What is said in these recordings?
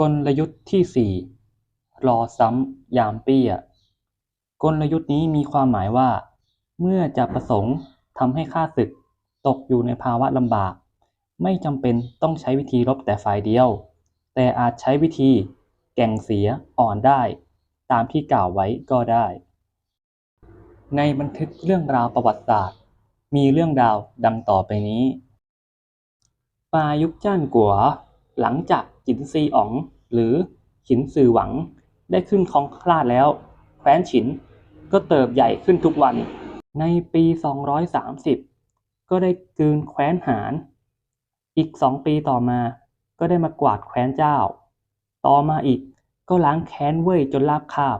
กลยุทธ์ที่สี่รอซ้ำยามเปี้ย กลยุทธ์นี้มีความหมายว่า เมื่อจะประสงค์ทำให้ข้าศึกตกอยู่ในภาวะลำบาก ไม่จำเป็นต้องใช้วิธีรบแต่ฝ่ายเดียว แต่อาจใช้วิธี แก่งเสียอ่อนได้ ตามที่กล่าวไว้ก็ได้ ในบันทึกเรื่องราวประวัติศาสตร์ มีเรื่องราวดังต่อไปนี้ปายุคจ้านกัว หลังจากจินซีอ๋อง หรือฉินซือหวัง ได้ขึ้นครองราชแล้ว แคว้นฉินก็เติบใหญ่ขึ้นทุกวัน ในปี 230 ก็ได้กืนแคว้นหาน อีกสองปีต่อมา ก็ได้มากวาดแคว้นเจ้า ต่อมาอีกก็ล้างแค้นเว่ยจนราบคาบ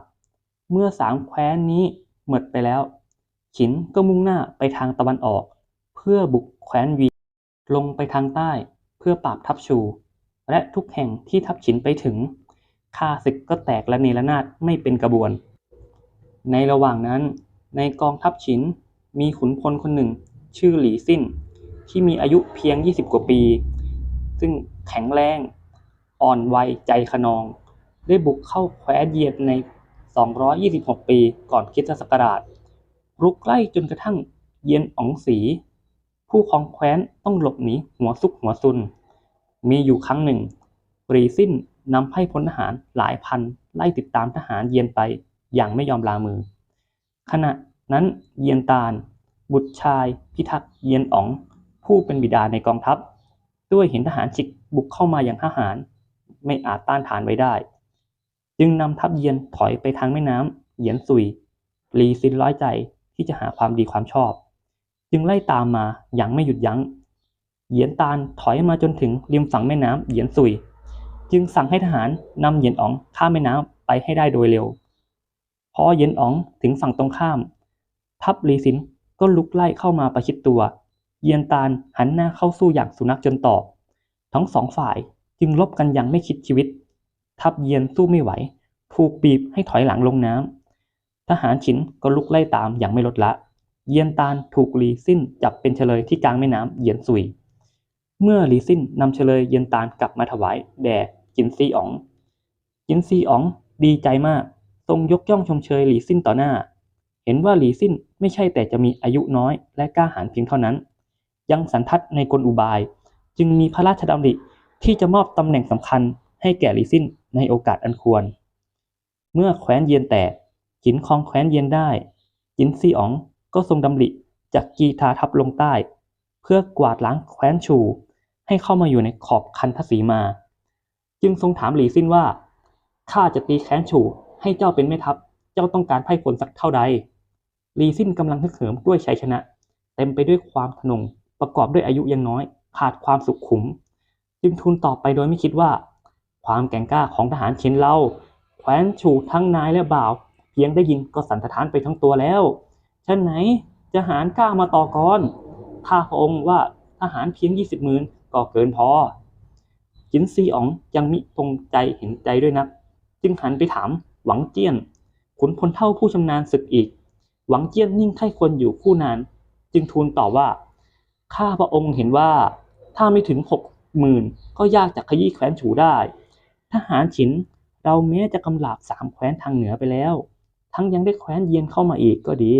เมื่อสามแคว้นนี้หมดไปแล้ว ฉินก็มุ่งหน้าไปทางตะวันออก เพื่อบุกแคว้นวี ลงไปทางใต้ เพื่อปราบทัพชู และทุกแห่งที่ทัพฉินไปถึงข้าศึกก็แตกและเนรนาดไม่เป็นกระบวน ในระหว่างนั้น ในกองทัพฉินมีขุนพลคนหนึ่ง ชื่อหลีซิ่นที่มีอายุเพียง 20 กว่าปี ซึ่งแข็งแรง อ่อนวัยใจขนอง ได้บุกเข้าแคว้นเยียนใน 226 ปีก่อนคริสตศักราชรุกไล่จนกระทั่งเยียนอ๋องสี ผู้ครองแคว้นต้องหลบหนีหัวซุกหัวซุน มีอยู่ครั้งหนึ่งหลีซิ่นนำให้พลทหารหลายพันไล่ติดตามทหารเยียนไปอย่างไม่ยอมลามือ ขณะนั้นเยียนตาล บุตรชายพิทักษ์เยียนอ๋อง ผู้เป็นบิดาในกองทัพ ด้วยเห็นทหารฉิกบุกเข้ามาอย่างทหาร ไม่อาจต้านทานไว้ได้ จึงนำทัพเยียนถอยไปทางแม่น้ำเหยียนซุยลีซินร้อยใจที่จะหาความดีความชอบ จึงไล่ตามมาอย่างไม่หยุดยัง้ง เหยียนตาลถอยมาจนถึงริมฝั่งแม่น้ำเหยียนซุย จึงสั่งให้ทหารนำเหยียนอ๋องข้ามแม่น้ำไปให้ได้โดยเร็ว พอเหยียนอ๋องถึงฝั่งตรงข้าม ทัพลีซินก็ลุกไล่เข้ามาประชิดตัว เหยียนตาลหันหน้าเข้าสู้อย่างสุนัขจนตอกทั้งสองฝ่ายจึงลบกันอย่างไม่คิดชีวิต ทัพเยียนสู้ไม่ไหว ถูกบีบให้ถอยหลังลงน้ำทหารฉินก็ลุกไล่ตามอย่างไม่ลดละ เยียนตาลถูกลีซิ่นจับเป็นเฉลยที่กลางแม่น้ำเยียนซุย เมื่อหลีซิ่นนำเฉลยเยียนตาลกลับมาถวายแด่จินซีอ๋อง จินซีอ๋องดีใจมาก ทรงยกย่องชมเชยหลีซิ่นต่อหน้า เห็นว่าหลีซิ่นไม่ใช่แต่จะมีอายุน้อยและกล้าหาญเพียงเท่านั้น ยังสันทัดในกลอุบาย จึงมีพระราชดำริที่จะมอบตำแหน่งสำคัญให้แก่หลีซิ่นในโอกาสอันควร เมื่อแคว้นเยียนแตกจินครองแคว้นเยียนได้ จินซีอ๋องก็ทรงดำริจากกีทาทัพลงใต้ เพื่อกวาดล้างแคว้นชู ให้เข้ามาอยู่ในขอบคันทศีมา จึงทรงถามหลีซิ่นว่าข้าจะตีแค้นชูให้เจ้าเป็นแม่ทัพ เจ้าต้องการไพ่ผลสักเท่าใดหลีซิ่นกำลังฮึกเหิมด้วยชัยชนะ เต็มไปด้วยความทะนงประกอบด้วยอายุยังน้อย ขาดความสุขขุม จึงทูลตอบไปโดยไม่คิดว่า ความแก่งกล้าของทหารเชินเราแคว้นชูทั้งนายและบ่าว เพียงได้ยินก็สันทานไปทั้งตัวแล้วฉะไหนจะหารกล้ามาต่อกรถ้าพระองค์ว่าทหารเพียงยี่สิบหมื่น ก็เกินพอ จินซีอ๋องยังมิตรงใจเห็นใจด้วยนัก จึงหันไปถามหวังเจี้ยน ขุนพลเท่าผู้ชำนาญศึกอีก หวังเจี้ยนนิ่งไข้ควรอยู่คู่นาน จึงทูลตอบว่า ข้าพระองค์เห็นว่า ถ้าไม่ถึงหกหมื่นก็ยากจะขยี้แคว้นฉูได้ ทหารฉินเราแม้จะกำลาบสามแคว้นทางเหนือไปแล้ว ทั้งยังได้แคว้นเยียนเข้ามาอีกก็ดี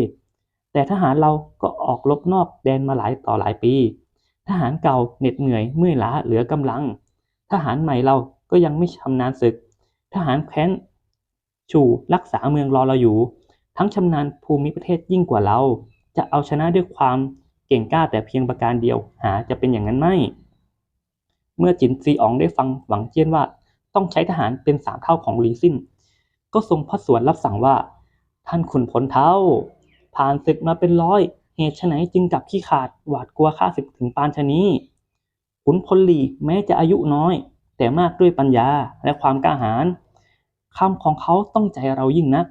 แต่ทหารเราก็ออกรบนอกแดนมาหลายต่อหลายปี ทหารเก่าเหน็ดเหนื่อยเมื่อยล้าเหลือกำลัง ทหารใหม่เราก็ยังไม่ชำนาญศึก ทหารแค้นชูรักษาเมืองรอเราอยู่ ทั้งชำนาญภูมิประเทศยิ่งกว่าเรา จะเอาชนะด้วยความเก่งกล้าแต่เพียงประการเดียวหาจะเป็นอย่างนั้นไม่ เมื่อจินซีอ๋องได้ฟังหวังเจี้ยนว่าต้องใช้ทหารเป็นสามเท่าของลีซิ่นก็ทรงพระสวนรับสั่งว่า ท่านขุนพลเท่า ผ่านศึกมาเป็นร้อย เหตุไฉนจึงกับขี้ขาดหวาดกลัวข้าศึกถึงปานชะนีขุนพลหลีแม้จะอายุน้อย แต่มากด้วยปัญญาและความกล้าหาญคำของเขาต้องใจเรายิ่งนัก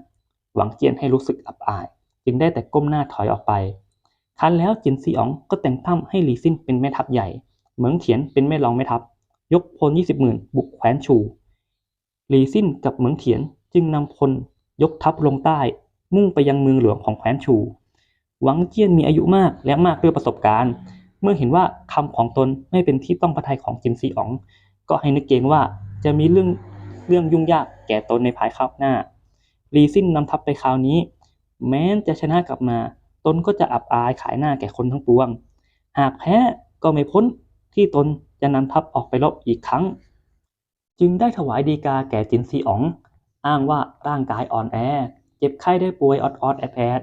หวังเจียนให้รู้สึกอับอาย จึงได้แต่ก้มหน้าถอยออกไปคันแล้วจินซีอ๋องก็แต่งตั้งให้หลีซิ่นเป็นแม่ทัพใหญ่ เหมืองเถียนเป็นแม่รองแม่ทัพ ยกพลยี่สิบหมื่นบุกแคว้นชู หลีซิ่นกับเหมืองเถียนจึงนำพลยกทัพลงใต้ มุ่งไปยังเมืองหลวงของแคว้นชู หวังเจี้ยนมีอายุมากและมากด้วยประสบการณ์ เมื่อเห็นว่าคำของตนไม่เป็นที่ต้องประทัยของจินซีอ๋อง ก็ให้นึกเกรงว่าจะมีเรื่องเรื่องยุ่งยากแก่ตนในภายข้างหน้าลีซินนำทัพไปคราวนี้ แม้จะชนะกลับมา ตนก็จะอับอายขายหน้าแก่คนทั้งปวง หากแพ้ก็ไม่พ้นที่ตนจะนำทัพออกไปรบอีกครั้ง จึงได้ถวายดีกาแก่จินซีอ๋อง อ้างว่าร่างกายอ่อนแอ เจ็บไข้ได้ป่วยออดออดแอดแอด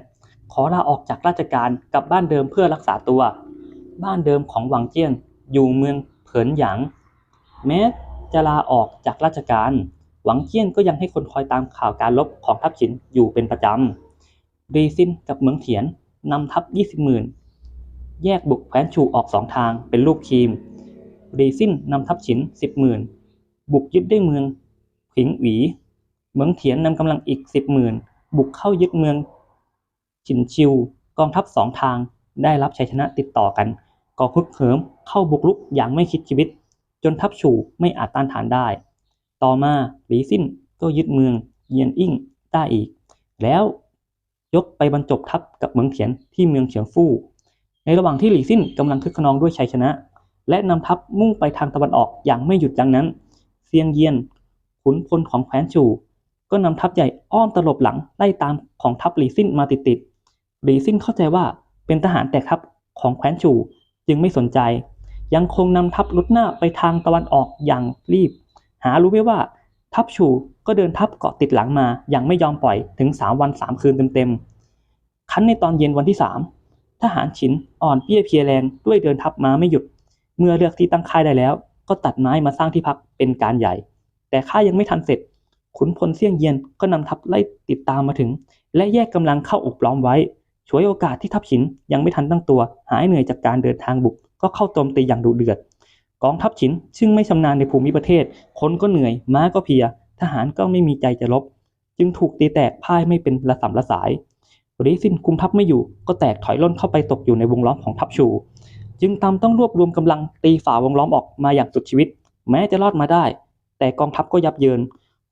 ขอลาออกจากราชการกลับบ้านเดิมเพื่อรักษาตัว บ้านเดิมของหวังเจี้ยนอยู่เมืองเผินหยางแม้จะลาออกจากราชการ หวังเจี้ยนก็ยังให้คนคอยตามข่าวการลบของทัพฉินอยู่เป็นประจำรีซินกับเหมืองเถียนนำทัพ20หมื่นแยกบุกแคว้นชูออกสองทางเป็นรูปทีมรีซินนำทัพฉิน10หมื่นบุกยึดได้เมืองผิงหวีเหมืองเถียนนำกำลังอีก10หมื่นบุกเข้ายึดเมือง ฉินชิว กองทัพสองทางได้รับชัยชนะติดต่อกันก็พึกเหิมเข้าบุกรุกอย่างไม่คิดชีวิต จนทัพฉูไม่อาจต้านทานได้ ต่อมาหลีซิ่นก็ยึดเมืองเยียนอิ่งได้อีก แล้วยกไปบรรจบทัพกับเมืองเถียนที่เมืองเฉียงฟู่ ในระหว่างที่หลีซิ่นกำลังคึกขนองด้วยชัยชนะ และนำทัพมุ่งไปทางตะวันออกอย่างไม่หยุดยั้งนั้น เซียงเยียนขุนพลของแคว้นฉูก็นำทัพใหญ่อ้อมตลบหลังไล่ตามของทัพหลีซิ่นมาติดๆ ลีซิ่นเข้าใจว่าเป็นทหารแต่ทัพของแคว้นฉูจึงไม่สนใจ ยังคงนำทัพลุดหน้าไปทางตะวันออกอย่างรีบ หารู้ไหมว่าทัพฉูก็เดินทัพเกาะติดหลังมา อย่างไม่ยอมปล่อยถึงสามวันสามคืนเต็มๆคันในตอนเย็นวันที่สามทหารฉินอ่อนเปี้ยเพียแรงด้วยเดินทัพมาไม่หยุด เมื่อเลือกที่ตั้งค่ายได้แล้ว ก็ตัดไม้มาสร้างที่พักเป็นการใหญ่ แต่ค่ายยังไม่ทันเสร็จ ขุนพลเสี่ยงเยียนก็นำทัพไล่ติดตามมาถึง และแยกกำลังเข้าอบล้อมไว้ ฉวยโอกาสที่ทัพฉินยังไม่ทันตั้งตัว หายเหนื่อยจากการเดินทางบุก ก็เข้าโจมตีอย่างดุเดือด กองทัพฉินซึ่งไม่ชำนาญในภูมิประเทศ คนก็เหนื่อย ม้าก็เพีย ทหารก็ไม่มีใจจะรบ จึงถูกตีแตกพ่ายไม่เป็นระสำระสายริซินคุมทัพไม่อยู่ก็แตกถอยล่นเข้าไปตกอยู่ในวงล้อมของทัพชู จึงตามต้องรวบรวมกำลังตีฝ่าวงล้อมออกมาอย่างสุดชีวิต แม้จะรอดมาได้ แต่กองทัพก็ยับเยิน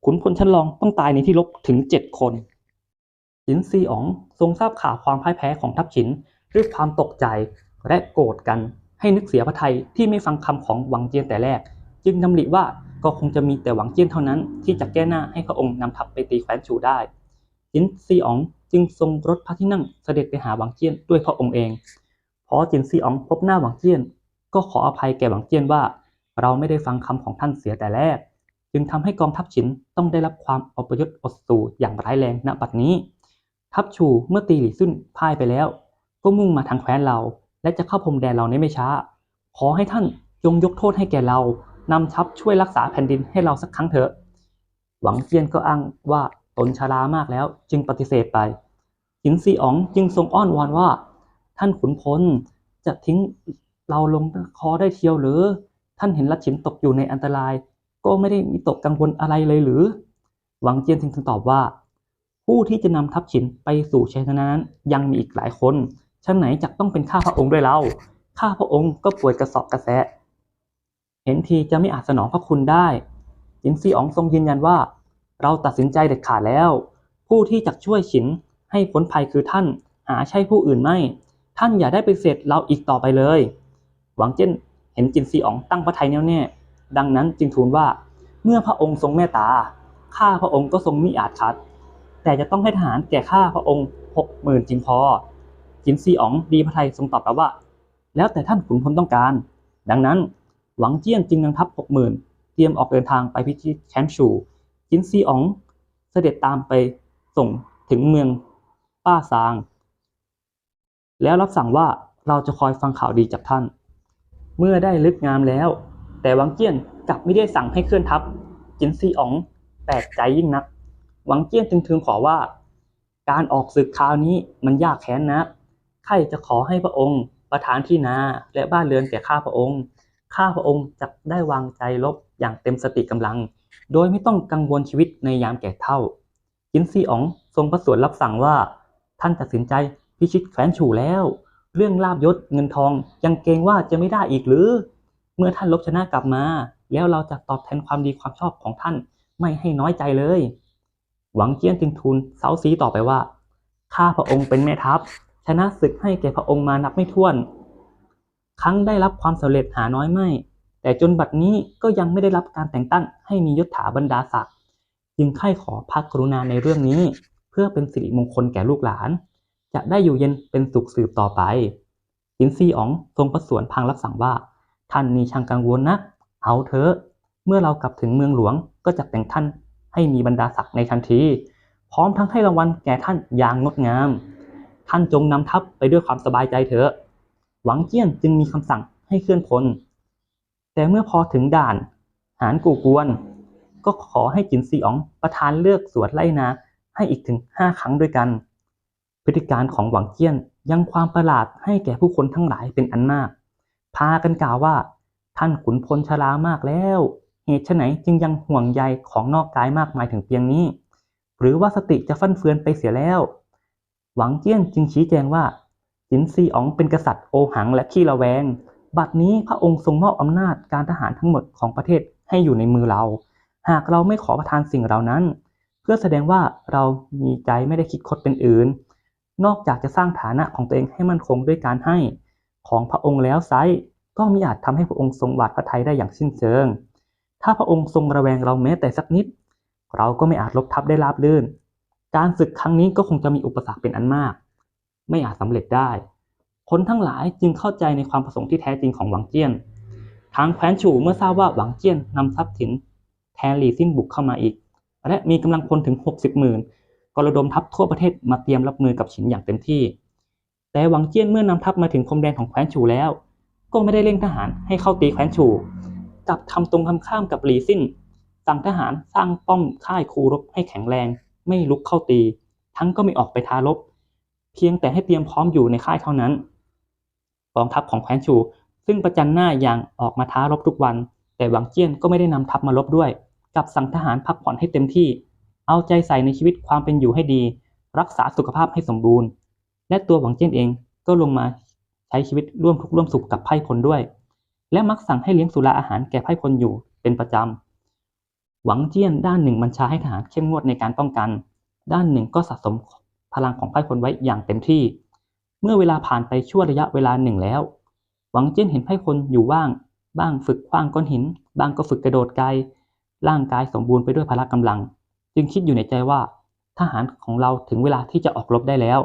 ขุนพลชั้นรองต้องตายในที่รบถึงเจ็ดคน จินซีอ๋องทรงทราบข่าวความพ่ายแพ้ของทัพฉินด้วยความตกใจและโกรธกันให้นึกเสียพระไทยที่ไม่ฟังคำของหวังเจียนแต่แรก จึงดำริว่าก็คงจะมีแต่หวังเจียนเท่านั้น ที่จะแก้หน้าให้พระองค์นำทัพไปตีแคว้นชูได้จินซีอ๋องจึงทรงรถพระที่นั่งเสด็จไปหาหวังเจียนด้วยพระองค์เองพอจินซีอ๋องพบหน้าหวังเจียน ก็ขออภัยแก่หวังเจียนว่า เราไม่ได้ฟังคำของท่านเสียแต่แรก จึงทำให้กองทัพฉินต้องได้รับความอพยพอดสูอย่างร้ายแรงณบัดนี้ ทัพชูเมื่อตีหลี่ซุ่นพ่ายไปแล้ว ก็มุ่งมาทางแคว้นเรา และจะเข้าพรมแดนเราในไม่ช้า ขอให้ท่านจงยกโทษให้แก่เรานำทัพช่วยรักษาแผ่นดินให้เราสักครั้งเถอะ หวังเจียนก็อ้างว่าตนชรามากแล้วจึงปฏิเสธไปหินซีอ๋องจึงทรงอ้อนวอนว่า ท่านขุนพลจะทิ้งเราลงคอได้เทียวหรือ ท่านเห็นลัดฉินตกอยู่ในอันตราย ก็ไม่ได้มีตกกังวลอะไรเลยหรือ หวังเจียนจึงตอบว่า ผู้ที่จะนำทัพฉินไปสู่ชัยชนะนั้น ยังมีอีกหลายคนชั้นไหนจะต้องเป็นข้าพระองค์ด้วยเราข้าพระองค์ก็ป่วยกระสอบกระแสะเห็นทีจะไม่อาจสนองพระคุณได้จินซีอ๋องทรงยืนยันว่า เราตัดสินใจเด็ดขาดแล้ว ผู้ที่จะช่วยฉินให้พ้นภัยคือท่าน หาใช่ผู้อื่นไม่ ท่านอย่าได้ไปเสร็จเราอีกต่อไปเลย หวังเจ้นเห็นจินซีอ๋องตั้งพระทัยแน่วแน่ ดังนั้นจึงทูลว่า เมื่อพระองค์ทรงเมตตา ข้าพระองค์ก็ทรงมิอาจคัด แต่จะต้องให้ทหารแก่ข้าพระองค์หกหมื่นจริงพอ จินซีอ๋องดีพระไทยทรงตอบรับว่า แล้วแต่ท่านขุนพลต้องการ ดังนั้นหวังเจี้ยนจึงนำทัพหกหมื่นเตรียมออกเดินทางไปพิชิตแคนชู จินซีอ๋องเสด็จตามไปส่งถึงเมืองป้าซาง แล้วรับสั่งว่าเราจะคอยฟังข่าวดีจากท่าน เมื่อได้ลึกงามแล้ว แต่วังเจี้ยนกลับไม่ได้สั่งให้เคลื่อนทัพ จินซีอ๋องแปลกใจยิ่งนัก หวังเจี้ยนจึงทูลขอว่า การออกศึกคราวนี้มันยากแค้นนะใครจะขอให้พระองค์ประทานที่นาและบ้านเรือนแก่ข้าพระองค์ ข้าพระองค์จะได้วางใจลบอย่างเต็มสติกำลัง โดยไม่ต้องกังวลชีวิตในยามแก่เท่า จินซีอ๋องทรงพระสวนรับสั่งว่า ท่านตัดสินใจพิชิตแคว้นฉูแล้ว เรื่องลาบยศเงินทองยังเกรงว่าจะไม่ได้อีกหรือ เมื่อท่านลบชนะกลับมา แล้วเราจะตอบแทนความดีความชอบของท่านไม่ให้น้อยใจเลย หวังเจี้ยนจึงทูลเซาซีต่อไปว่า ข้าพระองค์เป็นแม่ทัพ ชนะศึกให้แก่พระองค์มานับไม่ถ้วน ครั้งได้รับความสำเร็จหาน้อยไม่ แต่จนบัดนี้ก็ยังไม่ได้รับการแต่งตั้งให้มียศถาบรรดาศักดิ์จึงใคร่ขอพระกรุณาในเรื่องนี้ เพื่อเป็นสิริมงคลแก่ลูกหลาน จะได้อยู่เย็นเป็นสุขสืบต่อไปจินซีอ๋องทรงประสวนพางรับสั่งว่า ท่านนี่ช่างกังวลนักเอาเถอะเมื่อเรากลับถึงเมืองหลวงก็จะแต่งท่าน ให้มีบรรดาศักดิ์ในทันที พร้อมทั้งให้รางวัลแก่ท่านอย่างงดงาม ท่านจงนำทัพไปด้วยความสบายใจเถอะ หวังเจี้ยนจึงมีคำสั่งให้เคลื่อนพล แต่เมื่อพอถึงด่าน หานกูกวน ก็ขอให้จินซีอ๋องประทานเลือกสวดไล่นาให้อีกถึงห้าครั้งด้วยกัน พฤติการของหวังเจี้ยนยังความประหลาดให้แก่ผู้คนทั้งหลายเป็นอันมาก พากันกล่าวว่า ท่านขุนพลชรามากแล้ว เหตุไฉนจึงยังห่วงใยของนอกกายมากมายถึงเพียงนี้ หรือว่าสติจะฟั่นเฟือนไปเสียแล้ว หวังเจี้ยนจึงชี้แจงว่าจินซีอ๋องเป็นกษัตริย์โอหังและขี้ระแวง บัดนี้พระองค์ทรงมอบอำนาจการทหารทั้งหมดของประเทศให้อยู่ในมือเรา หากเราไม่ขอประทานสิ่งเหล่านั้น เพื่อแสดงว่าเรามีใจไม่ได้คิดคดเป็นอื่น นอกจากจะสร้างฐานะของตัวเองให้มั่นคงด้วยการให้ ของพระองค์แล้วไซก็มิอาจทำให้พระองค์ทรงหวาดพระทัยได้อย่างสิ้นเชิง ถ้าพระองค์ทรงระแวงเราแม้แต่สักนิด เราก็ไม่อาจลบทับได้ราบรื่น การศึกครั้งนี้ก็คงจะมีอุปสรรคเป็นอันมาก ไม่อาจสำเร็จได้ คนทั้งหลายจึงเข้าใจในความประสงค์ที่แท้จริงของหวังเจี้ยน ทางแคว้นฉูเมื่อทราบว่าหวังเจี้ยนนำทรัพย์สินแทนหลีซินบุกเข้ามาอีก และมีกำลังพลถึง 60หมื่นก็ระดมทัพทั่วประเทศมาเตรียมรับมือกับฉินอย่างเต็มที่ แต่หวังเจี้ยนเมื่อนำทัพมาถึงพรมแดนของแคว้นฉูแล้ว ก็ไม่ได้เร่งทหารให้เข้าตีแคว้นฉู ลับทำตรงคำข้ามกับหลีซินสั่งทหารสร้างป้อมค่ายคูรบให้แข็งแรง ไม่ลุกเข้าตี ทั้งก็ไม่ออกไปท้ารบ เพียงแต่ให้เตรียมพร้อมอยู่ในค่ายเท่านั้นกองทัพของแคว้นชู ซึ่งประจันหน้าอย่างออกมาท้ารบทุกวัน แต่หวังเจี้ยนก็ไม่ได้นำทัพมารบด้วยกับสั่งทหารพักผ่อนให้เต็มที่ เอาใจใส่ในชีวิตความเป็นอยู่ให้ดี รักษาสุขภาพให้สมบูรณ์ และตัวหวังเจี้ยนเองก็ลงมาใช้ชีวิตร่วมทุกข์ร่วมสุขกับไพร่พลด้วย และมักสั่งให้เลี้ยงสุราอาหารแก่ไพร่พลอยู่เป็นประจำ หวังเจี้ยนด้านหนึ่งบัญชาให้ทหารเข้มงวดในการป้องกัน ด้านหนึ่งก็สะสมพลังของไพร่พลไว้อย่างเต็มที่ เมื่อเวลาผ่านไปชั่วระยะเวลาหนึ่งแล้ว หวังเจี้ยนเห็นไพร่พลอยู่ว่าง บ้างฝึกคว้างก้อนหิน บ้างก็ฝึกกระโดดไกล ร่างกายสมบูรณ์ไปด้วยพละกำลัง จึงคิดอยู่ในใจว่า ทหารของเราถึงเวลาที่จะออกรบได้แล้ว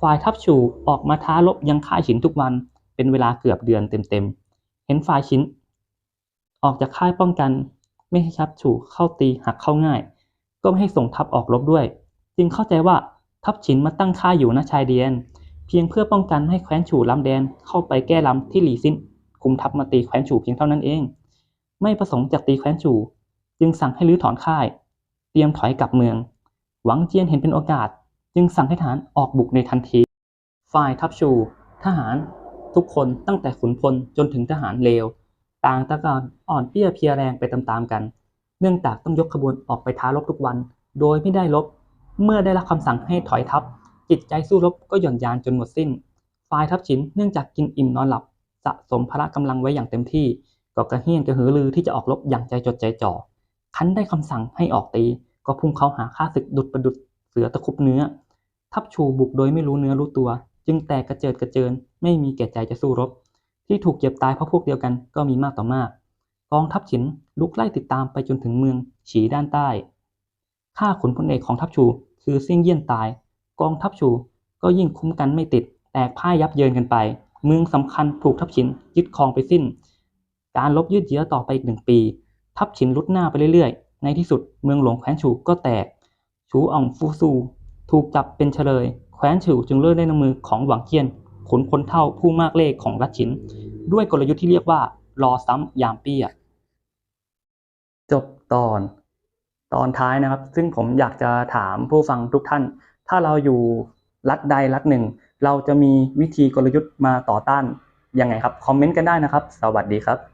ฝ่ายทัพชูออกมาท้ารบยังค่ายฉินทุกวัน เป็นเวลาเกือบเดือนเต็มๆ เห็นฝ่ายฉินออกจากค่ายป้องกัน ไม่ให้ทัพชูเข้าตีหักเข้าง่าย ก็ไม่ให้ส่งทัพออกรบด้วย จึงเข้าใจว่าทัพฉินมาตั้งค่ายอยู่ณชายแดนเพียงเพื่อป้องกันให้แคว้นฉูล้ำแดนเข้าไปแก้ล้ำที่หลีซินคุมทัพมาตีแคว้นฉูเพียงเท่านั้นเอง ไม่ประสงค์จะตีแคว้นฉูจึงสั่งให้รื้อถอนค่าย เตรียมถอยกลับเมือง หวังเจียนเห็นเป็นโอกาส จึงสั่งให้ทหารออกบุกในทันที ฝ่ายทัพชู ทหาร ทุกคนตั้งแต่ขุนพลจนถึงทหารเลว ต่างตะการอ่อนเปี้ยเพียแรงไปตามๆกัน เนื่องจากต้องยกขบวนออกไปท้ารบทุกวัน โดยไม่ได้รบเมื่อได้รับคำสั่งให้ถอยทัพ จิตใจสู้รบก็หย่อนยานจนหมดสิ้น ฝ่ายทัพฉินเนื่องจากกินอิ่มนอนหลับ สะสมพละกำลังไว้อย่างเต็มที่ก็กระเฮี้ยนกระหือรือที่จะออกรบอย่างใจจดใจจ่อ คันได้คำสั่งให้ออกตี ก็พุ่งเข้าหาข้าศึกดุดประดุดเสือตะคุบเนื้อ ทัพชูบุกโดยไม่รู้เนื้อรู้ตัว จึงแตกกระเจิดกระเจิน ไม่มีแก่ใจจะสู้รบ ที่ถูกเจ็บตายเพราะพวกเดียวกันก็มีมากต่อมากกองทัพฉินลุกไล่ติดตามไปจนถึงเมืองฉีด้านใต้ข้าขุนพลเอกของทัพชู คือเซี่ยงเยี่ยนตาย กองทัพชูก็ยิ่งคุ้มกันไม่ติด แตกพ่ายยับเยินกันไป เมืองสำคัญถูกทัพฉินยึดครองไปสิ้น การลบยืดเยื้อต่อไปอีกหนึ่งปี ทัพฉินลุดหน้าไปเรื่อยๆ ในที่สุดเมืองหลวงแคว้นฉูก็แตก ชูอ่องฟูซู ถูกจับเป็นเฉลย แคว้นฉูจึงเลิกได้ในมือของหวังเจียนขุนพลเท่าผู้มากเลขของรัชฉิน ด้วยกลยุทธ์ที่เรียกว่า รอซ้ำยามเปี้ยจบตอน ตอนท้ายนะครับ ซึ่งผมอยากจะถามผู้ฟังทุกท่าน ถ้าเราอยู่รัฐใดรัฐหนึ่ง เราจะมีวิธีกลยุทธ์มาต่อต้านยังไงครับ คอมเมนต์กันได้นะครับ สวัสดีครับ